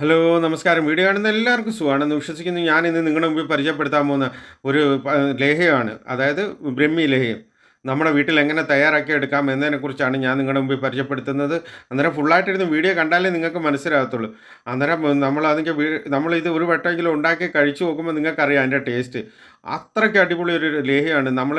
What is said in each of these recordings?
Hello നമസ്കാരം. Video കാണുന്ന എല്ലാവർക്കും സുഖമാണെന്ന് വിശ്വസിക്കുന്നു. ഞാൻ ഇന്ന് നിങ്ങളുടെ മുമ്പിൽ പരിചയപ്പെടുത്താൻ പോകുന്ന ഒരു ലേഹയാണ് അതായത് ബ്രഹ്മി ലേഹ്യം. നമ്മുടെ വീട്ടിൽ എങ്ങനെ തയ്യാറാക്കി എടുക്കാം എന്നതിനെക്കുറിച്ചാണ് ഞാൻ നിങ്ങളുടെ മുമ്പിൽ പരിചയപ്പെടുത്തുന്നത്. അന്നേരം ഫുള്ളായിട്ടിരുന്ന് വീഡിയോ കണ്ടാലേ നിങ്ങൾക്ക് മനസ്സിലാകത്തുള്ളൂ. അന്നേരം നമ്മൾ അതിന്റെ നമ്മളിത് ഒരു വട്ടമെങ്കിലും ഉണ്ടാക്കി കഴിച്ചു നോക്കുമ്പോൾ നിങ്ങൾക്കറിയാം അതിന്റെ ടേസ്റ്റ് അത്രയ്ക്ക് അടിപൊളി ഒരു ലേഹ്യമാണ്. നമ്മൾ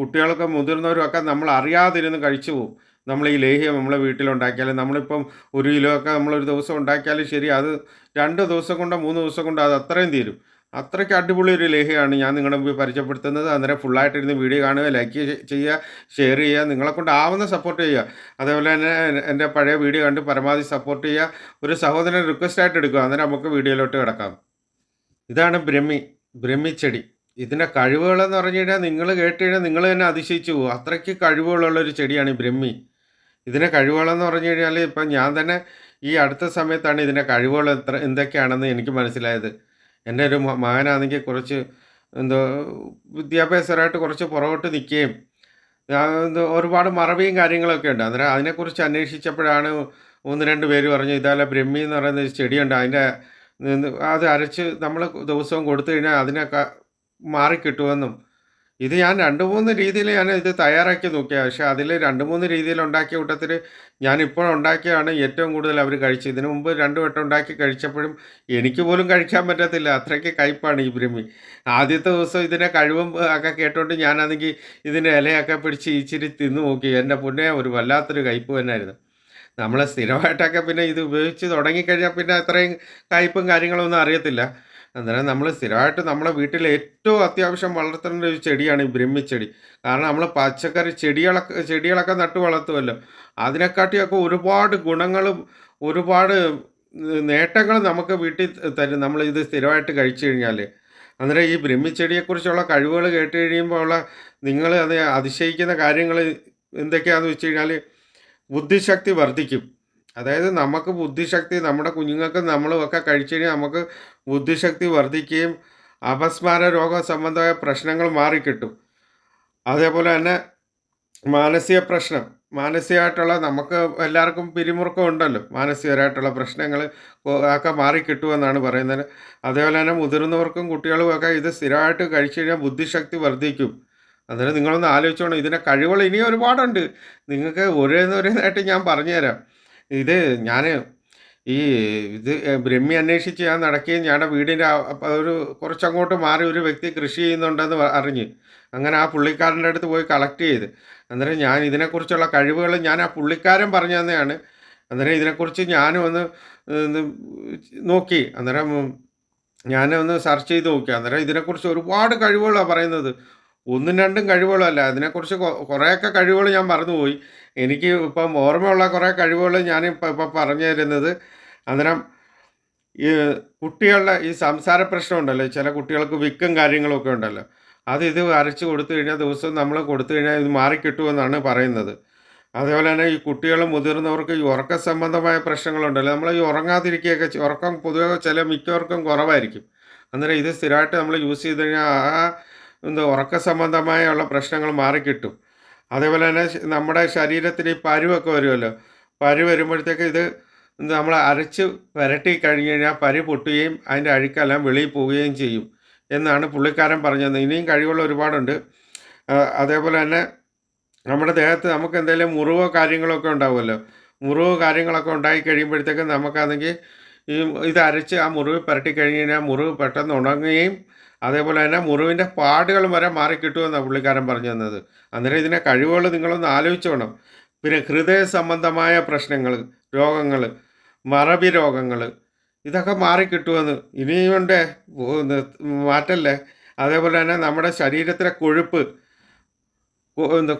കുട്ടികൾക്കും മുതിർന്നവരും ഒക്കെ നമ്മൾ അറിയാതിരുന്ന് കഴിച്ചു പോകും. നമ്മൾ ഈ ലേഹ്യം നമ്മളെ വീട്ടിലുണ്ടാക്കിയാൽ നമ്മളിപ്പം ഒരു കിലോ ഒക്കെ നമ്മളൊരു ദിവസം ഉണ്ടാക്കിയാലും ശരി അത് രണ്ട് ദിവസം കൊണ്ടോ മൂന്ന് ദിവസം കൊണ്ടോ അത് അത്രയും തീരും. അത്രയ്ക്ക് അടിപൊളി ഒരു ലേഹ്യമാണ് ഞാൻ നിങ്ങളുടെ മുമ്പിൽ പരിചയപ്പെടുത്തുന്നത്. അന്നേരം ഫുള്ളായിട്ടിരുന്ന് വീഡിയോ കാണുക ലൈക്ക് ചെയ്യുക ഷെയർ ചെയ്യുക നിങ്ങളെ കൊണ്ട് ആവുന്ന സപ്പോർട്ട് ചെയ്യുക. അതേപോലെ തന്നെ എന്റെ പഴയ വീഡിയോ കണ്ട് പരമാവധി സപ്പോർട്ട് ചെയ്യുക. ഒരു സഹോദരൻ റിക്വസ്റ്റ് ആയിട്ട് എടുക്കുക. അന്നേരം നമുക്ക് വീഡിയോയിലോട്ട് കിടക്കാം. ഇതാണ് ബ്രഹ്മി ബ്രഹ്മിച്ചെടി ഇതിന്റെ കഴിവുകളെന്ന് പറഞ്ഞു കഴിഞ്ഞാൽ നിങ്ങൾ കേട്ട് കഴിഞ്ഞാൽ നിങ്ങൾ തന്നെ അതിശയിച്ചു പോകും. അത്രയ്ക്ക് കഴിവുകളുള്ള ഒരു ചെടിയാണ് ഈ ബ്രഹ്മി. ഇതിന്റെ കഴിവുകളെന്ന് പറഞ്ഞു കഴിഞ്ഞാൽ ഇപ്പം ഞാൻ തന്നെ ഈ അടുത്ത സമയത്താണ് ഇതിന്റെ കഴിവുകൾ എത്ര എന്തൊക്കെയാണെന്ന് എനിക്ക് മനസ്സിലായത്. എന്റെ ഒരു മകനാണെങ്കിൽ കുറച്ച് എന്തോ വിദ്യാഭ്യാസപരമായിട്ട് കുറച്ച് പുറകോട്ട് നിൽക്കുകയും ഒരുപാട് മറവിയും കാര്യങ്ങളൊക്കെ ഉണ്ട്. അന്നേരം അതിനെക്കുറിച്ച് അന്വേഷിച്ചപ്പോഴാണ് ഒന്ന് രണ്ട് പേര് പറഞ്ഞു ഇതാല ബ്രഹ്മി എന്ന് പറയുന്ന ഒരു ചെടിയുണ്ട്. അതിന്റെ അത് അരച്ച് നമ്മൾ ദിവസവും കൊടുത്തു കഴിഞ്ഞാൽ അതിനൊക്കെ മാറിക്കിട്ടുമെന്നും ഇത് ഞാൻ രണ്ട് മൂന്ന് രീതിയിൽ ഞാൻ ഇത് തയ്യാറാക്കി നോക്കിയ പക്ഷേ അതിൽ രണ്ട് മൂന്ന് രീതിയിൽ ഉണ്ടാക്കിയ കൂട്ടത്തിൽ ഞാൻ ഇപ്പോൾ ഉണ്ടാക്കിയാണ് ഏറ്റവും കൂടുതൽ അവർ കഴിച്ചത്. ഇതിനു മുമ്പ് രണ്ട് വട്ടം ഉണ്ടാക്കി കഴിച്ചപ്പോഴും എനിക്ക് പോലും കഴിക്കാൻ പറ്റത്തില്ല. അത്രയ്ക്ക് കയ്പാണ് ഈ ബ്രഹ്മി. ആദ്യത്തെ ദിവസം ഇതിനെ കഴിവും ഒക്കെ കേട്ടോണ്ട് ഞാനാണെങ്കിൽ ഇതിന്റെ ഇലയൊക്കെ പിടിച്ച് ഇച്ചിരി തിന്നു നോക്കി. എന്റെ പൊന്നെ ഒരു വല്ലാത്തൊരു കയ്പ് തന്നെയായിരുന്നു നമ്മൾ സ്ഥിരമായിട്ടൊക്കെ പിന്നെ ഇത് ഉപയോഗിച്ച് തുടങ്ങിക്കഴിഞ്ഞാൽ പിന്നെ അത്രയും കയ്പും കാര്യങ്ങളൊന്നും അറിയത്തില്ല. അന്നേരം നമ്മൾ സ്ഥിരമായിട്ട് നമ്മുടെ വീട്ടിൽ ഏറ്റവും അത്യാവശ്യം വളർത്തേണ്ട ഒരു ചെടിയാണ് ഈ ബ്രഹ്മിച്ചെടി കാരണം നമ്മൾ പച്ചക്കറി ചെടികളൊക്കെ ചെടികളൊക്കെ നട്ട് വളർത്തുമല്ലോ അതിനെക്കാട്ടിയൊക്കെ ഒരുപാട് ഗുണങ്ങളും ഒരുപാട് നേട്ടങ്ങൾ നമുക്ക് വീട്ടിൽ തരും. നമ്മൾ ഇത് സ്ഥിരമായിട്ട് കഴിച്ചു കഴിഞ്ഞാൽ അന്നേരം ഈ ബ്രഹ്മിച്ചെടിയെക്കുറിച്ചുള്ള കഴിവുകൾ കേട്ട് കഴിയുമ്പോൾ ഉള്ള നിങ്ങൾ അത് അതിശയിക്കുന്ന കാര്യങ്ങൾ എന്തൊക്കെയാണെന്ന് വെച്ച് കഴിഞ്ഞാൽ ബുദ്ധിശക്തി വർദ്ധിക്കും. അതായത് നമുക്ക് ബുദ്ധിശക്തി നമ്മുടെ കുഞ്ഞുങ്ങൾക്ക് നമ്മളും ഒക്കെ കഴിച്ചു കഴിഞ്ഞാൽ നമുക്ക് ബുദ്ധിശക്തി വർദ്ധിക്കുകയും അപസ്മാര രോഗ സംബന്ധമായ പ്രശ്നങ്ങൾ മാറിക്കിട്ടും. അതേപോലെ തന്നെ മാനസിക പ്രശ്നം. മാനസികമായിട്ടുള്ള നമുക്ക് എല്ലാവർക്കും പിരിമുറുക്കം ഉണ്ടല്ലോ. മാനസികമായിട്ടുള്ള പ്രശ്നങ്ങൾ ഒക്കെ മാറിക്കിട്ടുമെന്നാണ് പറയുന്നത്. അതേപോലെ തന്നെ മുതിർന്നവർക്കും കുട്ടികളും ഒക്കെ ഇത് സ്ഥിരമായിട്ട് കഴിച്ചു കഴിഞ്ഞാൽ ബുദ്ധിശക്തി വർദ്ധിക്കും. അന്നേരം നിങ്ങളൊന്ന് ആലോചിച്ചോണം. ഇതിന്റെ കഴിവുകൾ ഇനിയും ഒരുപാടുണ്ട്. നിങ്ങൾക്ക് ഒരേന്നൊരേതായിട്ട് ഞാൻ പറഞ്ഞുതരാം. ഇത് ഞാൻ ഈ ഇത് ബ്രഹ്മി അന്വേഷിച്ച് ഞാൻ നടക്കുകയും ഞങ്ങളുടെ വീടിന്റെ ഒരു കുറച്ചങ്ങോട്ട് മാറി ഒരു വ്യക്തി കൃഷി ചെയ്യുന്നുണ്ടെന്ന് അറിഞ്ഞ് അങ്ങനെ ആ പുള്ളിക്കാരന്റെ അടുത്ത് പോയി കളക്ട് ചെയ്ത്. അന്നേരം ഞാൻ ഇതിനെക്കുറിച്ചുള്ള കഴിവുകൾ ഞാൻ ആ പുള്ളിക്കാരൻ പറഞ്ഞു തന്നെയാണ്. അന്നേരം ഇതിനെക്കുറിച്ച് ഞാനും ഒന്ന് നോക്കി. അന്നേരം ഞാനൊന്ന് സെർച്ച് ചെയ്ത് നോക്കി. അന്നേരം ഇതിനെക്കുറിച്ച് ഒരുപാട് കഴിവുകളാണ് പറയുന്നത്. ഒന്നും രണ്ടും കഴിവുകളല്ല. അതിനെക്കുറിച്ച് കുറേയൊക്കെ കഴിവുകൾ ഞാൻ മറന്നുപോയി. എനിക്ക് ഇപ്പം ഓർമ്മയുള്ള കുറേ കഴിവുകൾ ഞാൻ ഇപ്പം ഇപ്പം പറഞ്ഞു തരുന്നത്. അന്നേരം ഈ കുട്ടികളുടെ ഈ സംസാര പ്രശ്നം ഉണ്ടല്ലോ ചില കുട്ടികൾക്ക് വിക്കും കാര്യങ്ങളൊക്കെ ഉണ്ടല്ലോ. അത് ഇത് വരച്ച് കൊടുത്തു കഴിഞ്ഞാൽ ദിവസം നമ്മൾ കൊടുത്തു കഴിഞ്ഞാൽ ഇത് മാറിക്കിട്ടുമെന്നാണ് പറയുന്നത്. അതേപോലെ തന്നെ ഈ കുട്ടികൾ മുതിർന്നവർക്ക് ഈ ഉറക്ക സംബന്ധമായ പ്രശ്നങ്ങളുണ്ടല്ലോ. നമ്മൾ ഈ ഉറങ്ങാതിരിക്കുകയൊക്കെ ഉറക്കം പൊതുവെ ചില മിക്കവർക്കും കുറവായിരിക്കും. അന്നേരം ഇത് സ്ഥിരമായിട്ട് നമ്മൾ യൂസ് ചെയ്ത് കഴിഞ്ഞാൽ ആ എന്താ ഉറക്ക സംബന്ധമായുള്ള പ്രശ്നങ്ങൾ മാറിക്കിട്ടും. അതേപോലെ തന്നെ നമ്മുടെ ശരീരത്തിൽ ഈ പരുവൊക്കെ വരുമല്ലോ. പരു വരുമ്പോഴത്തേക്ക് ഇത് നമ്മൾ അരച്ച് പുരട്ടി കഴിഞ്ഞ് കഴിഞ്ഞാൽ പരി പൊട്ടുകയും അതിന്റെ അഴുക്കെല്ലാം വെളിയിൽ പോവുകയും ചെയ്യും എന്നാണ് പുള്ളിക്കാരൻ പറഞ്ഞത്. ഇനിയും കഴിവുള്ള ഒരുപാടുണ്ട്. അതേപോലെ തന്നെ നമ്മുടെ ദേഹത്ത് നമുക്ക് എന്തെങ്കിലും മുറിവോ കാര്യങ്ങളൊക്കെ ഉണ്ടാവുമല്ലോ. മുറിവ് കാര്യങ്ങളൊക്കെ ഉണ്ടായി കഴിയുമ്പോഴത്തേക്കും നമുക്കാണെങ്കിൽ ഈ ഇത് അരച്ച് ആ മുറിവ് പുരട്ടി കഴിഞ്ഞ് കഴിഞ്ഞാൽ മുറിവ് പെട്ടെന്ന് ഉണങ്ങുകയും അതേപോലെ തന്നെ മുറിവിന്റെ പാടുകൾ വരെ മാറിക്കിട്ടുമെന്നാണ് പുള്ളിക്കാരൻ പറഞ്ഞു തന്നത്. അന്നേരം ഇതിനെ കഴിവുകൾ നിങ്ങളൊന്ന് ആലോചിച്ചു വേണം. പിന്നെ ഹൃദയ സംബന്ധമായ പ്രശ്നങ്ങൾ രോഗങ്ങൾ മറവി രോഗങ്ങൾ ഇതൊക്കെ മാറിക്കിട്ടുമെന്ന് ഇനിയുണ്ടേ മാറ്റല്ലേ? അതേപോലെ തന്നെ നമ്മുടെ ശരീരത്തിലെ കൊഴുപ്പ്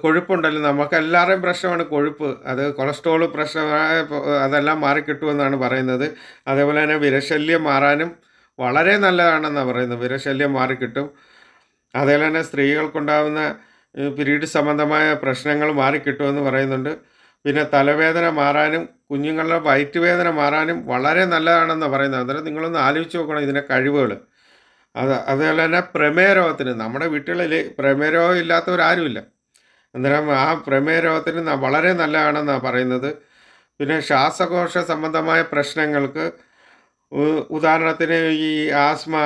കൊഴുപ്പുണ്ടല്ലോ. നമുക്ക് എല്ലാവരുടെയും പ്രശ്നമാണ് കൊഴുപ്പ്. അത് കൊളസ്ട്രോൾ പ്രശ്നമായ അതെല്ലാം മാറിക്കിട്ടുമെന്നാണ് പറയുന്നത്. അതേപോലെ തന്നെ വിരശല്യം മാറാനും വളരെ നല്ലതാണെന്നാണ് പറയുന്നത്. വിരശല്യം മാറിക്കിട്ടും. അതേപോലെ തന്നെ സ്ത്രീകൾക്കുണ്ടാകുന്ന പിരീഡ് സംബന്ധമായ പ്രശ്നങ്ങൾ മാറിക്കിട്ടുമെന്ന് പറയുന്നുണ്ട്. പിന്നെ തലവേദന മാറാനും കുഞ്ഞുങ്ങളുടെ വയറ്റുവേദന മാറാനും വളരെ നല്ലതാണെന്ന് പറയുന്നത്. അന്നേരം നിങ്ങളൊന്ന് ആലോചിച്ച് നോക്കണം ഇതിന്റെ കഴിവുകൾ അത് അതുപോലെ തന്നെ പ്രമേയ രോഗത്തിന് നമ്മുടെ വീട്ടുകളിൽ പ്രമേയ രോഗം ഇല്ലാത്തവരാരുമില്ല. അന്നേരം ആ പ്രമേയ രോഗത്തിന് വളരെ നല്ലതാണെന്നാണ് പറയുന്നത്. പിന്നെ ശ്വാസകോശ സംബന്ധമായ പ്രശ്നങ്ങൾക്ക് ഉദാഹരണത്തിന് ഈ ആസ്മ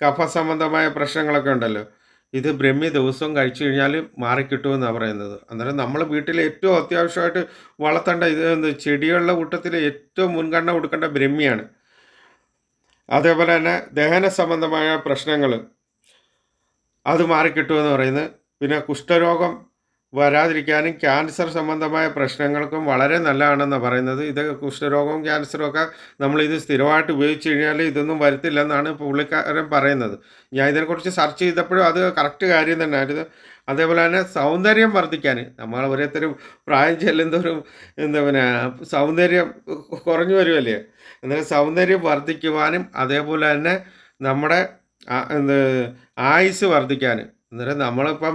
കഫ സംബന്ധമായ പ്രശ്നങ്ങളൊക്കെ ഉണ്ടല്ലോ. ഇത് ബ്രഹ്മി ദിവസവും കഴിച്ചു കഴിഞ്ഞാൽ മാറിക്കിട്ടുമെന്നാണ് പറയുന്നത്. അന്നേരം നമ്മൾ വീട്ടിൽ ഏറ്റവും അത്യാവശ്യമായിട്ട് വളർത്തേണ്ട ഇത് ചെടികളുടെ കൂട്ടത്തിൽ ഏറ്റവും മുൻഗണന കൊടുക്കേണ്ട ബ്രഹ്മിയാണ്. അതേപോലെ തന്നെ ദഹന സംബന്ധമായ പ്രശ്നങ്ങൾ അത് മാറിക്കിട്ടുമെന്ന് പറയുന്നത്. പിന്നെ കുഷ്ഠരോഗം വരാതിരിക്കാനും ക്യാൻസർ സംബന്ധമായ പ്രശ്നങ്ങൾക്കും വളരെ നല്ലതാണെന്നാണ് പറയുന്നത്. ഇത് കുഷ്ഠരോഗവും ക്യാൻസറും ഒക്കെ നമ്മളിത് സ്ഥിരമായിട്ട് ഉപയോഗിച്ച് കഴിഞ്ഞാൽ ഇതൊന്നും വരത്തില്ലെന്നാണ് പുള്ളിക്കാരൻ പറയുന്നത്. ഞാൻ ഇതിനെക്കുറിച്ച് സെർച്ച് ചെയ്തപ്പോഴും അത് കറക്റ്റ് കാര്യം തന്നെയായിരുന്നു അതേപോലെ തന്നെ സൗന്ദര്യം വർദ്ധിക്കാൻ നമ്മൾ ഓരോരുത്തരും പ്രായം ചെല്ലുന്നവരും എന്താ പിന്നെ സൗന്ദര്യം കുറഞ്ഞു വരുമല്ലേ എന്നാൽ സൗന്ദര്യം വർദ്ധിക്കുവാനും അതേപോലെ തന്നെ നമ്മുടെ എന്ത് ആയുസ് വർദ്ധിക്കാൻ അന്നേരം നമ്മളിപ്പം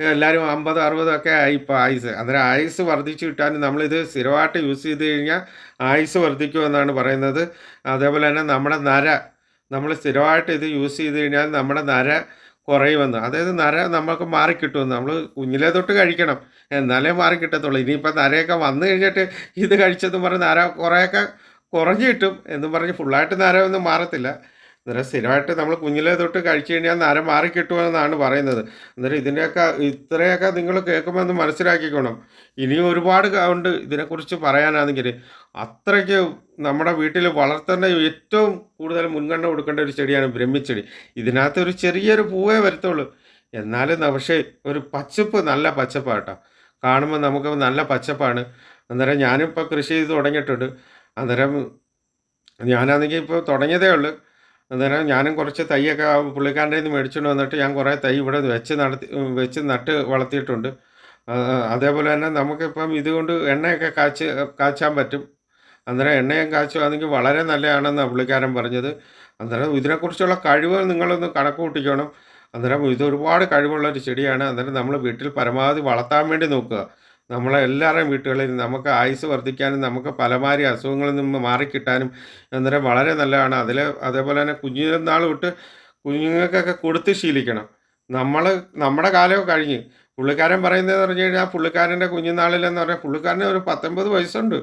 എല്ലാവരും അമ്പത് അറുപതൊക്കെ ആയി ഇപ്പോൾ ആയുസ്. അന്നേരം ആയുസ് വർദ്ധിച്ചു കിട്ടാൻ നമ്മളിത് സ്ഥിരമായിട്ട് യൂസ് ചെയ്ത് കഴിഞ്ഞാൽ ആയുസ് വർദ്ധിക്കുമെന്നാണ് പറയുന്നത്. അതേപോലെ തന്നെ നമ്മുടെ നര നമ്മൾ സ്ഥിരമായിട്ട് ഇത് യൂസ് ചെയ്ത് കഴിഞ്ഞാൽ നമ്മുടെ നര കുറയുമെന്ന്. അതായത് നര നമുക്ക് മാറിക്കിട്ടുമെന്ന്. നമ്മൾ കുഞ്ഞിലേ തൊട്ട് കഴിക്കണം. എന്നാലേ മാറിക്കിട്ടത്തുള്ളൂ. ഇനിയിപ്പോൾ നരയൊക്കെ വന്നു കഴിഞ്ഞിട്ട് ഇത് കഴിച്ചെന്ന് പറഞ്ഞ് നര കുറേയൊക്കെ കുറഞ്ഞു കിട്ടും എന്നും പറഞ്ഞ് ഫുള്ളായിട്ട് നര ഒന്നും മാറത്തില്ല. അന്നേരം സ്ഥിരമായിട്ട് നമ്മൾ കുഞ്ഞിലെ തൊട്ട് കഴിച്ചു കഴിഞ്ഞാൽ നര മാറി കിട്ടുമെന്നാണ് പറയുന്നത്. അന്നേരം ഇതിന്റെയൊക്കെ ഇത്രയൊക്കെ നിങ്ങൾ കേൾക്കുമ്പോൾ ഒന്ന് മനസ്സിലാക്കിക്കോണം. ഇനിയും ഒരുപാട് ഉണ്ട് ഇതിനെക്കുറിച്ച് പറയാനാണെങ്കിൽ അത്രയ്ക്ക് നമ്മുടെ വീട്ടിൽ വളർത്തേണ്ട ഏറ്റവും കൂടുതൽ മുൻഗണന കൊടുക്കേണ്ട ഒരു ചെടിയാണ് ബ്രഹ്മിച്ചെടി. ഇതിനകത്ത് ഒരു ചെറിയൊരു പൂവേ വരത്തുള്ളൂ. എന്നാലും പക്ഷേ ഒരു പച്ചപ്പ് നല്ല പച്ചപ്പാട്ടോ. കാണുമ്പോൾ നമുക്ക് നല്ല പച്ചപ്പാണ്. അന്നേരം ഞാനിപ്പോൾ കൃഷി ചെയ്ത് തുടങ്ങിയിട്ടുണ്ട്. അന്നേരം ഞാനാണെങ്കിൽ ഇപ്പോൾ തുടങ്ങിയതേ ഉള്ളൂ. അന്നേരം ഞാനും കുറച്ച് തൈയൊക്കെ പുള്ളിക്കാരന്റെ നിന്ന് മേടിച്ചുകൊണ്ട് വന്നിട്ട് ഞാൻ കുറേ തൈ ഇവിടെ വെച്ച് നടത്തി വെച്ച് നട്ട് വളർത്തിയിട്ടുണ്ട്. അതേപോലെ തന്നെ നമുക്കിപ്പം ഇതുകൊണ്ട് എണ്ണയൊക്കെ കാച്ച് കാച്ചാൻ പറ്റും. അന്നേരം എണ്ണയും കാച്ചുവാണെങ്കിൽ വളരെ നല്ലതാണെന്നാണ് പുള്ളിക്കാരൻ പറഞ്ഞത്. അന്നേരം ഇതിനെക്കുറിച്ചുള്ള കഴിവ് നിങ്ങളൊന്ന് കണക്ക് കൂട്ടിക്കണം. അന്നേരം ഇത് ഒരുപാട് കഴിവുള്ള ഒരു ചെടിയാണ്. അന്നേരം നമ്മൾ വീട്ടിൽ പരമാവധി വളർത്താൻ വേണ്ടി നോക്കുക. നമ്മളെ എല്ലാവരുടെയും വീട്ടുകളിൽ നമുക്ക് ആയുസ് വർദ്ധിക്കാനും നമുക്ക് പലമാരി അസുഖങ്ങളിൽ നിന്ന് മാറിക്കിട്ടാനും അന്നേരം വളരെ നല്ലതാണ്. അതിൽ അതേപോലെ തന്നെ കുഞ്ഞുനാൾ തൊട്ട് കുഞ്ഞുങ്ങൾക്കൊക്കെ കൊടുത്ത് ശീലിക്കണം. നമ്മൾ നമ്മുടെ കാലമൊക്കെ കഴിഞ്ഞ്. പുള്ളിക്കാരൻ പറയുന്നതെന്ന് പറഞ്ഞു കഴിഞ്ഞാൽ പുള്ളിക്കാരന്റെ കുഞ്ഞുനാളിലെന്ന് പറഞ്ഞാൽ പുള്ളിക്കാരന് ഒരു പത്തൊമ്പത് വയസ്സുണ്ട്.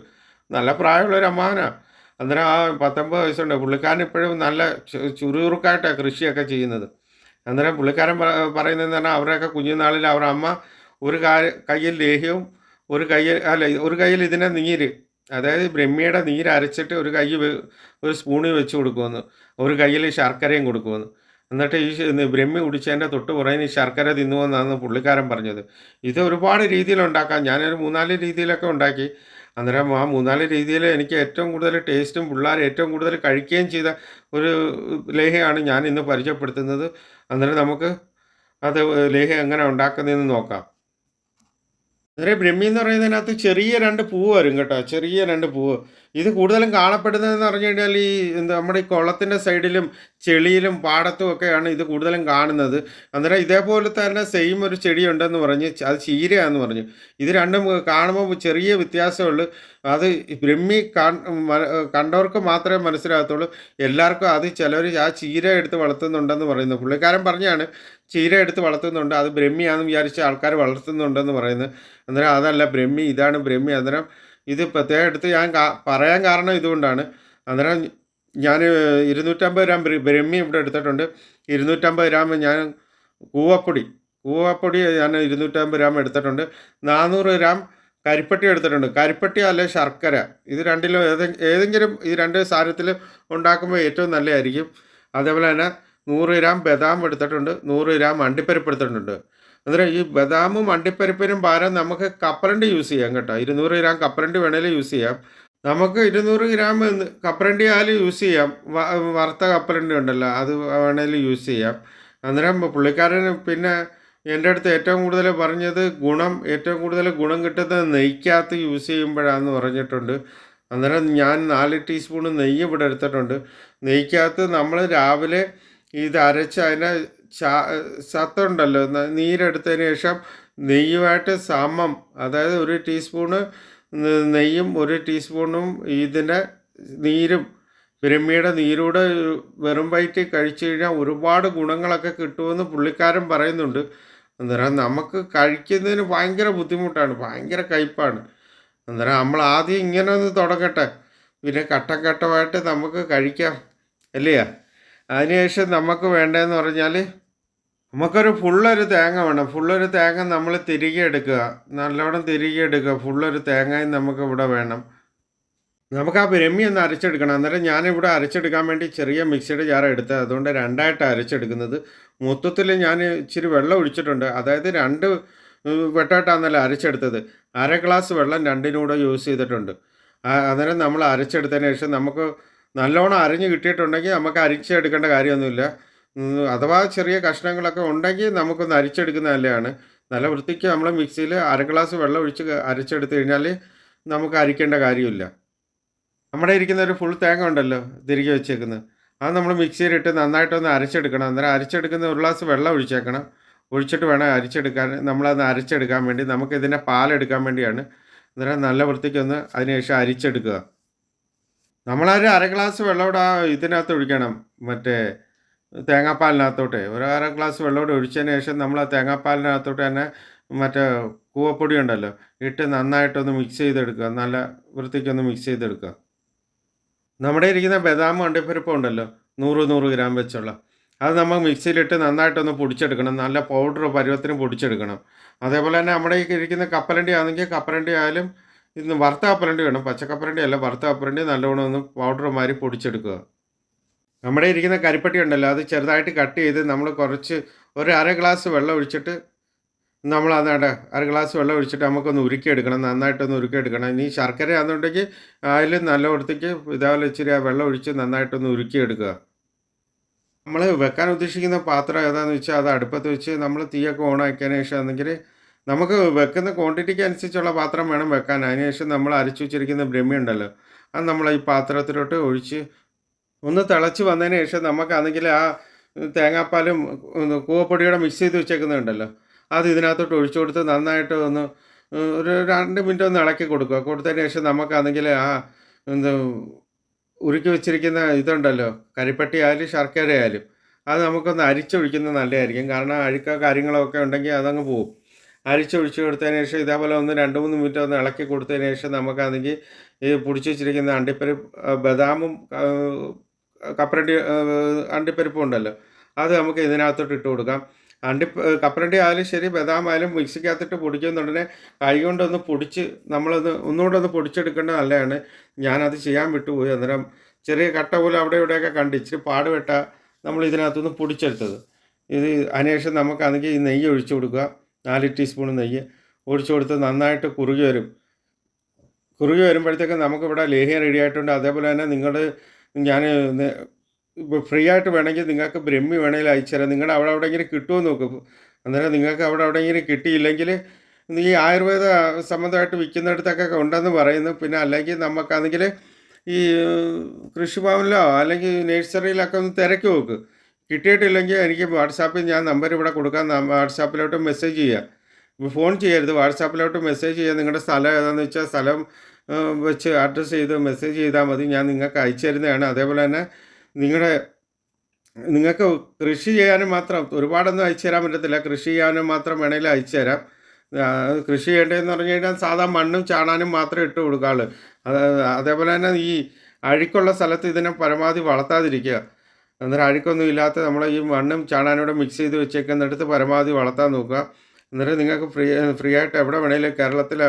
നല്ല പ്രായമുള്ളൊരു അമ്മാവനാണ് അന്നേരം ആ പത്തൊമ്പത് വയസ്സുണ്ട്. പുള്ളിക്കാരൻ ഇപ്പോഴും നല്ല ചുറുചുറുക്കായിട്ടാണ് കൃഷിയൊക്കെ ചെയ്യുന്നത്. അന്നേരം പുള്ളിക്കാരൻ പറ- പറയുന്നതെന്ന് പറഞ്ഞാൽ അവരൊക്കെ കുഞ്ഞുനാളിൽ അവരുടെ അമ്മ ഒരു കയ്യിൽ ലേഹ്യവും ഒരു കയ്യിൽ അല്ല ഒരു കയ്യിൽ ഇതിനെ നീര്. അതായത് ബ്രഹ്മിയുടെ നീര് അരച്ചിട്ട് ഒരു കൈ ഒരു സ്പൂണിൽ വെച്ച് കൊടുക്കുമെന്ന്. ഒരു കയ്യിൽ ശർക്കരയും കൊടുക്കുമെന്ന്. എന്നിട്ട് ഈ ബ്രഹ്മി കുടിച്ചതിന്റെ തൊട്ട് പുറകിന് ഈ ശർക്കര തിന്നുവെന്നാണ് പുള്ളിക്കാരൻ പറഞ്ഞത്. ഇത് ഒരുപാട് രീതിയിൽ ഉണ്ടാക്കാം. ഞാനൊരു മൂന്നാൽ രീതിയിലൊക്കെ ഉണ്ടാക്കി. അന്നേരം ആ മൂന്നാൽ രീതിയിൽ എനിക്ക് ഏറ്റവും കൂടുതൽ ടേസ്റ്റും പിള്ളേർ ഏറ്റവും കൂടുതൽ കഴിക്കുകയും ചെയ്ത ഒരു ലേഹയാണ് ഞാൻ ഇന്ന് പരിചയപ്പെടുത്തുന്നത്. അന്നേരം നമുക്ക് അത് ലേഹ്യം എങ്ങനെ ഉണ്ടാക്കുന്നതെന്ന് നോക്കാം. അന്നേരം ബ്രഹ്മി എന്ന് പറയുന്നതിനകത്ത് ചെറിയ രണ്ട് പൂവ് വരും കേട്ടോ. ചെറിയ രണ്ട് പൂവ്. ഇത് കൂടുതലും കാണപ്പെടുന്നതെന്ന് പറഞ്ഞു കഴിഞ്ഞാൽ ഈ നമ്മുടെ ഈ കുളത്തിന്റെ സൈഡിലും ചെളിയിലും പാടത്തും ഒക്കെയാണ് ഇത് കൂടുതലും കാണുന്നത്. അന്നേരം ഇതേപോലെ തന്നെ സെയിം ഒരു ചെടി ഉണ്ടെന്ന് പറഞ്ഞ് അത് ചീരയാന്ന് പറഞ്ഞു. ഇത് രണ്ടും കാണുമ്പോൾ ചെറിയ വ്യത്യാസമുള്ളൂ അത് ബ്രഹ്മി കണ്ടവർക്ക് മാത്രമേ മനസ്സിലാകത്തുള്ളൂ. എല്ലാവർക്കും അത് ചിലർ ആ ചീര എടുത്ത് വളർത്തുന്നുണ്ടെന്ന് പറയുന്നു. പുള്ളിക്കാരൻ പറഞ്ഞാണ് ചീര എടുത്ത് വളർത്തുന്നുണ്ട് അത് ബ്രഹ്മിയാണെന്ന് വിചാരിച്ച് ആൾക്കാർ വളർത്തുന്നുണ്ടെന്ന് പറയുന്നത്. അന്നേരം അതല്ല ബ്രഹ്മി ഇതാണ് ബ്രഹ്മി. അന്നേരം ഇത് പ്രത്യേകം എടുത്ത് ഞാൻ പറയാൻ കാരണം ഇതുകൊണ്ടാണ്. അന്നേരം ഞാൻ ഇരുന്നൂറ്റമ്പത് ഗ്രാം ബ്രഹ്മി ഇവിടെ എടുത്തിട്ടുണ്ട്. ഇരുന്നൂറ്റമ്പത് ഗ്രാം ഞാൻ കൂവപ്പൊടി കൂവപ്പൊടി ഞാൻ ഇരുന്നൂറ്റമ്പത് ഗ്രാം എടുത്തിട്ടുണ്ട്. നാനൂറ് ഗ്രാം കരിപ്പട്ടി എടുത്തിട്ടുണ്ട്. കരിപ്പട്ടി അല്ലെ ശർക്കര. ഇത് രണ്ടിലും ഏതെ ഏതെങ്കിലും ഈ രണ്ട് സാധനത്തിൽ ഉണ്ടാക്കുമ്പോൾ ഏറ്റവും നല്ലതായിരിക്കും. അതേപോലെ തന്നെ നൂറ് ഗ്രാം ബദാം എടുത്തിട്ടുണ്ട്. നൂറ് ഗ്രാം അണ്ടിപ്പരിപ്പ് എടുത്തിട്ടുണ്ട്. അന്നേരം ഈ ബദാമും അണ്ടിപ്പരിപ്പിനും ഭാരം നമുക്ക് കപ്പലണ്ടി യൂസ് ചെയ്യാം കേട്ടോ. ഇരുന്നൂറ് ഗ്രാം കപ്പലണ്ടി വേണേലും യൂസ് ചെയ്യാം. നമുക്ക് ഇരുന്നൂറ് ഗ്രാം കപ്പലണ്ടി ആയാലും യൂസ് ചെയ്യാം. വറുത്ത കപ്പലണ്ടി ഉണ്ടല്ലോ അത് വേണേലും യൂസ് ചെയ്യാം. അന്നേരം പുള്ളിക്കാരൻ പിന്നെ എന്റെ അടുത്ത് ഏറ്റവും കൂടുതൽ പറഞ്ഞത് ഗുണം ഏറ്റവും കൂടുതൽ ഗുണം കിട്ടുന്നത് നെയ്ക്കകത്ത് യൂസ് ചെയ്യുമ്പോഴാന്ന് പറഞ്ഞിട്ടുണ്ട്. അന്നേരം ഞാൻ നാല് ടീസ്പൂൺ നെയ്യ് ഇവിടെ എടുത്തിട്ടുണ്ട്. നെയ്ക്കകത്ത് നമ്മൾ രാവിലെ ഇത് അരച്ച് അതിനെ ചാ സത്തുണ്ടല്ലോ ന- നീരെടുത്തതിന് ശേഷം നെയ്യുമായിട്ട് സമം അതായത് ഒരു ടീസ്പൂണ് നെയ്യും ഒരു ടീസ്പൂണും ഇതിന്റെ നീരും ബ്രഹ്മിയുടെ നീരൂടെ വെറും വയറ്റി കഴിച്ചു കഴിഞ്ഞാൽ ഒരുപാട് ഗുണങ്ങളൊക്കെ കിട്ടുമെന്ന് പുള്ളിക്കാരൻ പറയുന്നുണ്ട്. അന്നേരം നമുക്ക് കഴിക്കുന്നതിന് ഭയങ്കര ബുദ്ധിമുട്ടാണ് ഭയങ്കര കയ്പ്പാണ് അന്നേരം നമ്മൾ ആദ്യം ഇങ്ങനെ ഒന്ന് തുടങ്ങട്ടെ. പിന്നെ ഘട്ടം ഘട്ടമായിട്ട് നമുക്ക് കഴിക്കാം അല്ലയോ? അതിനുശേഷം നമുക്ക് വേണ്ടതെന്ന് പറഞ്ഞാൽ നമുക്കൊരു ഫുള്ളൊരു തേങ്ങ വേണം. ഫുള്ളൊരു തേങ്ങ നമ്മൾ തിരികെ എടുക്കുക. നല്ലോണം തിരികെ എടുക്കുക. ഫുള്ളൊരു തേങ്ങയും നമുക്ക് ഇവിടെ വേണം. നമുക്ക് ആ ബ്രഹ്മി ഒന്ന് അരച്ചെടുക്കണം. അന്നേരം ഞാനിവിടെ അരച്ചെടുക്കാൻ വേണ്ടി ചെറിയ മിക്സിയുടെ ജാർ എടുത്തത്. അതുകൊണ്ട് രണ്ടായിട്ട് അരച്ചെടുക്കുന്നത്. മൊത്തത്തിൽ ഞാൻ ഇച്ചിരി വെള്ളം ഒഴിച്ചിട്ടുണ്ട്. അതായത് രണ്ട് വെട്ടായിട്ടാണല്ലോ അരച്ചെടുത്തത്. അര ഗ്ലാസ് വെള്ളം രണ്ടിനൂടെ യൂസ് ചെയ്തിട്ടുണ്ട്. അന്നേരം നമ്മൾ അരച്ചെടുത്തതിന് ശേഷം നമുക്ക് നല്ലോണം അരിഞ്ഞ് കിട്ടിയിട്ടുണ്ടെങ്കിൽ നമുക്ക് അരിച്ചെടുക്കേണ്ട കാര്യമൊന്നുമില്ല. അഥവാ ചെറിയ കഷ്ണങ്ങളൊക്കെ ഉണ്ടെങ്കിൽ നമുക്കൊന്ന് അരിച്ചെടുക്കുന്ന നല്ലതാണ്. നല്ല വൃത്തിക്ക് നമ്മൾ മിക്സിയിൽ അര ഗ്ലാസ് വെള്ളം ഒഴിച്ച് അരച്ചെടുത്ത് കഴിഞ്ഞാൽ നമുക്ക് അരിക്കേണ്ട കാര്യമില്ല. നമ്മുടെ ഇരിക്കുന്ന ഒരു ഫുൾ തേങ്ങ ഉണ്ടല്ലോ തിരികെ വെച്ചേക്കുന്നത് അത് നമ്മൾ മിക്സിയിലിട്ട് നന്നായിട്ടൊന്ന് അരച്ചെടുക്കണം. അന്നേരം അരച്ചെടുക്കുന്ന ഒരു ഗ്ലാസ് വെള്ളം ഒഴിച്ചേക്കണം. ഒഴിച്ചിട്ട് വേണം അരിച്ചെടുക്കാൻ. നമ്മളത് അരച്ചെടുക്കാൻ വേണ്ടി നമുക്ക് ഇതിന്റെ പാലെടുക്കാൻ വേണ്ടിയാണ്. അന്നേരം നല്ല വൃത്തിക്കൊന്ന് അതിനുശേഷം അരിച്ചെടുക്കുക. നമ്മളൊരു അര ഗ്ലാസ് വെള്ളം ഇതിനകത്ത് ഒഴിക്കണം. മറ്റേ തേങ്ങാപ്പാലിനകത്തോട്ട്. ഒരു അര ഗ്ലാസ് വെള്ളം കൂടെ ഒഴിച്ചതിന് ശേഷം നമ്മൾ ആ തേങ്ങാപ്പാലിനകത്തോട്ട് തന്നെ മറ്റേ കൂവപ്പൊടി ഉണ്ടല്ലോ ഇട്ട് നന്നായിട്ടൊന്ന് മിക്സ് ചെയ്തെടുക്കുക. നല്ല വൃത്തിക്കൊന്ന് മിക്സ് ചെയ്തെടുക്കുക. നമ്മുടെ ഇരിക്കുന്ന ബദാം അണ്ടിപ്പരിപ്പ് ഉണ്ടല്ലോ നൂറ് നൂറ് ഗ്രാം വെച്ചുള്ള. അത് നമ്മൾ മിക്സിയിലിട്ട് നന്നായിട്ടൊന്ന് പൊടിച്ചെടുക്കണം. നല്ല പൗഡർ പരുവത്തിന് പൊടിച്ചെടുക്കണം. അതേപോലെ തന്നെ നമ്മുടെ ഈ ഇരിക്കുന്ന കപ്പലണ്ടി ആണെങ്കിൽ കപ്പലണ്ടി ആയാലും ഇന്ന് വറുത്ത കപ്പലണ്ടി വേണം. പച്ചക്കപ്പലണ്ടി അല്ല വറുത്ത കപ്പലണ്ടി നല്ലവണ്ണം ഒന്ന് പൗഡർ മാതിരി പൊടിച്ചെടുക്കുക. നമ്മുടെ ഇരിക്കുന്ന കരിപ്പട്ടി ഉണ്ടല്ലോ അത് ചെറുതായിട്ട് കട്ട് ചെയ്ത് നമ്മൾ കുറച്ച് ഒരു അര ഗ്ലാസ് വെള്ളം ഒഴിച്ചിട്ട് നമ്മൾ അതാണ് അര ഗ്ലാസ് വെള്ളം ഒഴിച്ചിട്ട് നമുക്കൊന്ന് ഉരുക്കിയെടുക്കണം നന്നായിട്ടൊന്ന് ഉരുക്കിയെടുക്കണം. ഇനി ശർക്കര ആണെന്നുണ്ടെങ്കിൽ അതിൽ നല്ല വൃത്തിക്ക് ഇതേപോലെ ഇച്ചിരി ആ വെള്ളം ഒഴിച്ച് നന്നായിട്ടൊന്ന് ഉരുക്കിയെടുക്കുക. നമ്മൾ വെക്കാൻ ഉദ്ദേശിക്കുന്ന പാത്രം ഏതാണെന്ന് വെച്ചാൽ അത് അടുപ്പത്ത് വെച്ച് നമ്മൾ തീയൊക്കെ ഓണാക്കിയതിന് ശേഷം ആണെങ്കിൽ നമുക്ക് വെക്കുന്ന ക്വാണ്ടിറ്റിക്ക് അനുസരിച്ചുള്ള പാത്രം വേണം വെക്കാൻ. അതിനുശേഷം നമ്മൾ അരച്ചു വെച്ചിരിക്കുന്ന ബ്രഹ്മി ഉണ്ടല്ലോ അത് നമ്മൾ ഈ പാത്രത്തിലോട്ട് ഒഴിച്ച് ഒന്ന് തിളച്ച് വന്നതിന് ശേഷം നമുക്കാണെങ്കിൽ ആ തേങ്ങാപ്പാലും കൂവപ്പൊടിയുടെ മിക്സ് ചെയ്ത് വെച്ചേക്കുന്നുണ്ടല്ലോ അത് ഇതിനകത്തോട്ട് ഒഴിച്ചു കൊടുത്ത് നന്നായിട്ട് ഒന്ന് ഒരു രണ്ട് മിനിറ്റ് ഒന്ന് ഇളക്കി കൊടുക്കുക. കൊടുത്തതിന് ശേഷം നമുക്കാണെങ്കിൽ ആ എന്ത് ഉരുക്കി വെച്ചിരിക്കുന്ന ഇതുണ്ടല്ലോ. കരിപ്പട്ടി ആയാലും ശർക്കര ആയാലും അത് നമുക്കൊന്ന് അരിച്ചൊഴിക്കുന്നത് നല്ലതായിരിക്കും. കാരണം അഴുക്ക കാര്യങ്ങളൊക്കെ ഉണ്ടെങ്കിൽ അതങ്ങ് പോകും അരിച്ചൊഴിച്ച് കൊടുത്തതിന് ശേഷം ഇതേപോലെ ഒന്ന് രണ്ട് മൂന്ന് മിനിറ്റ് ഒന്ന് ഇളക്കി കൊടുത്തതിന് ശേഷം നമുക്കാണെങ്കിൽ ഈ പൊടിച്ച് വെച്ചിരിക്കുന്ന അണ്ടിപ്പരി ബദാമും കപ്പലണ്ടി അണ്ടിപ്പരിപ്പ് ഉണ്ടല്ലോ. അത് നമുക്ക് ഇതിനകത്തോട്ട് ഇട്ട് കൊടുക്കാം. അണ്ടി കപ്പലണ്ടി ആയാലും ശരി ബദാം ആയാലും മിക്സിക്കകത്തിട്ട് പൊടിക്കുന്നുണ്ടെങ്കിൽ കൈ കൊണ്ടൊന്ന് പൊടിച്ച് നമ്മളത് ഒന്നുകൂടെ ഒന്ന് പൊടിച്ചെടുക്കേണ്ടത് നല്ലതാണ്. ഞാനത് ചെയ്യാൻ വിട്ടുപോയി. അന്നേരം ചെറിയ കട്ട പോലെ അവിടെ ഇവിടെയൊക്കെ കണ്ട് ഇച്ചിരി പാടുപെട്ട നമ്മൾ ഇതിനകത്തുനിന്ന് പൊടിച്ചെടുത്തത്. ഇത് അതിനുശേഷം നമുക്കാണെങ്കിൽ ഈ നെയ്യ് ഒഴിച്ചു കൊടുക്കുക. നാല് ടീസ്പൂൺ നെയ്യ് ഒഴിച്ചു കൊടുത്ത് നന്നായിട്ട് കുറുകി വരും. കുറുകി വരുമ്പോഴത്തേക്ക് നമുക്കിവിടെ ലേഹ്യം റെഡി ആയിട്ടുണ്ട്. അതേപോലെ തന്നെ നിങ്ങൾ ഞാൻ ഇപ്പോൾ ഫ്രീ ആയിട്ട് വേണമെങ്കിൽ നിങ്ങൾക്ക് ബ്രഹ്മി വേണമെങ്കിൽ അയച്ചു തരാം. നിങ്ങളുടെ അവിടെ എവിടെയെങ്കിലും കിട്ടുമോ നോക്കും. അന്നേരം നിങ്ങൾക്ക് അവിടെ എവിടെയെങ്കിലും കിട്ടിയില്ലെങ്കിൽ ഈ ആയുർവേദ സംബന്ധമായിട്ട് വിൽക്കുന്നിടത്തൊക്കെ ഉണ്ടെന്ന് പറയുന്നു. പിന്നെ അല്ലെങ്കിൽ നമുക്കാണെങ്കിൽ ഈ കൃഷിഭവനിലോ അല്ലെങ്കിൽ നഴ്സറിയിലൊക്കെ ഒന്ന് തിരക്കി നോക്ക്. കിട്ടിയിട്ടില്ലെങ്കിൽ എനിക്ക് വാട്സാപ്പിൽ ഞാൻ നമ്പർ ഇവിടെ കൊടുക്കാൻ വാട്സാപ്പിലോട്ട് മെസ്സേജ് ചെയ്യാം. ഫോൺ ചെയ്യരുത്. വാട്സാപ്പിലോട്ട് മെസ്സേജ് ചെയ്യുക നിങ്ങളുടെ സ്ഥലം ഏതാണെന്ന് വെച്ചാൽ സ്ഥലം വെച്ച് അഡ്രസ്സ് ചെയ്ത് മെസ്സേജ് ചെയ്താൽ മതി. ഞാൻ നിങ്ങൾക്ക് അയച്ചു തരുന്നതാണ്. അതേപോലെ തന്നെ നിങ്ങളുടെ നിങ്ങൾക്ക് കൃഷി ചെയ്യാനും മാത്രം ഒരുപാടൊന്നും അയച്ചു തരാൻ പറ്റത്തില്ല. കൃഷി ചെയ്യാനും മാത്രം വേണമെങ്കിൽ അയച്ചു തരാം. കൃഷി ചെയ്യേണ്ടതെന്ന് പറഞ്ഞു കഴിഞ്ഞാൽ സാധാ മണ്ണും ചാണാനും മാത്രമേ ഇട്ട് കൊടുക്കാറുള്ളൂ അതേപോലെ തന്നെ ഈ അഴുക്കുള്ള സ്ഥലത്ത് ഇതിനെ പരമാവധി വളർത്താതിരിക്കുക. അന്നേരം അഴുക്കൊന്നും ഇല്ലാത്ത നമ്മൾ ഈ മണ്ണും ചാണാനോടെ മിക്സ് ചെയ്ത് വെച്ചേക്കുന്നിടത്ത് പരമാവധി വളർത്താൻ നോക്കുക. അന്നേരം നിങ്ങൾക്ക് ഫ്രീ ഫ്രീ ആയിട്ട് എവിടെ വേണേലും കേരളത്തിൽ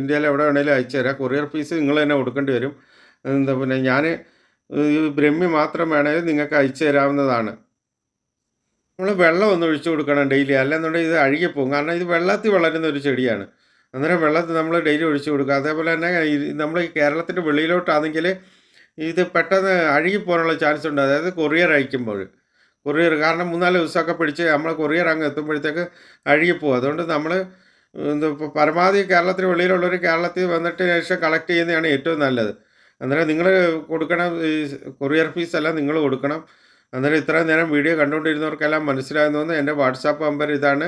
ഇന്ത്യയിൽ എവിടെ വേണേലും അയച്ചു തരാം. കൊറിയർ ഫീസ് നിങ്ങൾ തന്നെ കൊടുക്കേണ്ടി വരും. എന്താ പിന്നെ ഞാൻ ഈ ബ്രഹ്മി മാത്രം വേണമെങ്കിൽ നിങ്ങൾക്ക് അയച്ചു തരാവുന്നതാണ്. നമ്മൾ വെള്ളം ഒന്ന് ഒഴിച്ചു കൊടുക്കണം ഡെയിലി. അല്ലെന്നുണ്ടെങ്കിൽ ഇത് അഴുകിപ്പോകും. കാരണം ഇത് വെള്ളത്തിൽ വളരുന്ന ഒരു ചെടിയാണ്. അന്നേരം വെള്ളത്തിൽ നമ്മൾ ഡെയിലി ഒഴിച്ചു കൊടുക്കുക. അതേപോലെ തന്നെ നമ്മൾ കേരളത്തിന്റെ വെളിയിലോട്ടാണെങ്കിൽ ഇത് പെട്ടെന്ന് അഴുകിപ്പോകാനുള്ള ചാൻസ് ഉണ്ട് അതായത് കൊറിയർ അയക്കുമ്പോൾ. കൊറിയർ. കാരണം മൂന്നാൽ ദിവസമൊക്കെ പിടിച്ച് നമ്മൾ കൊറിയർ അങ്ങ് എത്തുമ്പോഴത്തേക്ക് അഴുകിപ്പോകും അതുകൊണ്ട് നമ്മൾ എന്താ ഇപ്പോൾ പരമാവധി കേരളത്തിന് വെളിയിലുള്ളവർ കേരളത്തിൽ വന്നിട്ട് ശേഷം കളക്ട് ചെയ്യുന്നതാണ് ഏറ്റവും നല്ലത്. അന്നേരം നിങ്ങൾ കൊടുക്കണം ഈ കൊറിയർ ഫീസ് എല്ലാം നിങ്ങൾ കൊടുക്കണം. അന്നേരം ഇത്രയും നേരം വീഡിയോ കണ്ടുകൊണ്ടിരുന്നവർക്കെല്ലാം മനസ്സിലായെന്ന് തോന്നുന്നു. എന്റെ വാട്സാപ്പ് നമ്പർ ഇതാണ്.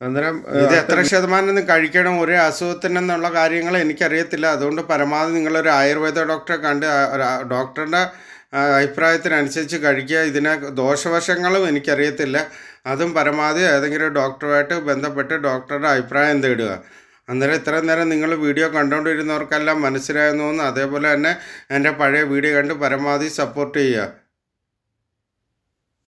അന്നേരം ഇത് എത്ര ശതമാനം കഴിക്കണം. ഒരു അസുഖത്തിനെന്നുള്ള കാര്യങ്ങൾ എനിക്കറിയത്തില്ല. അതുകൊണ്ട് പരമാവധി നിങ്ങളൊരു ആയുർവേദ ഡോക്ടറെ കണ്ട് ഡോക്ടറിന്റെ ഡോക്ടറുടെ അഭിപ്രായത്തിനനുസരിച്ച് കഴിക്കുക. ഇതിനെ ദോഷവശങ്ങളും എനിക്കറിയത്തില്ല. അതും പരമാവധി ഏതെങ്കിലും ഡോക്ടറുമായിട്ട് ബന്ധപ്പെട്ട് ഡോക്ടറുടെ അഭിപ്രായം തേടുക അന്നേരം ഇത്രയും നേരം നിങ്ങൾ വീഡിയോ കണ്ടുകൊണ്ടിരുന്നവർക്കെല്ലാം മനസ്സിലായെന്നു തോന്നുന്നു. അതേപോലെ തന്നെ എന്റെ പഴയ വീഡിയോ കണ്ട് പരമാവധി സപ്പോർട്ട് ചെയ്യുക.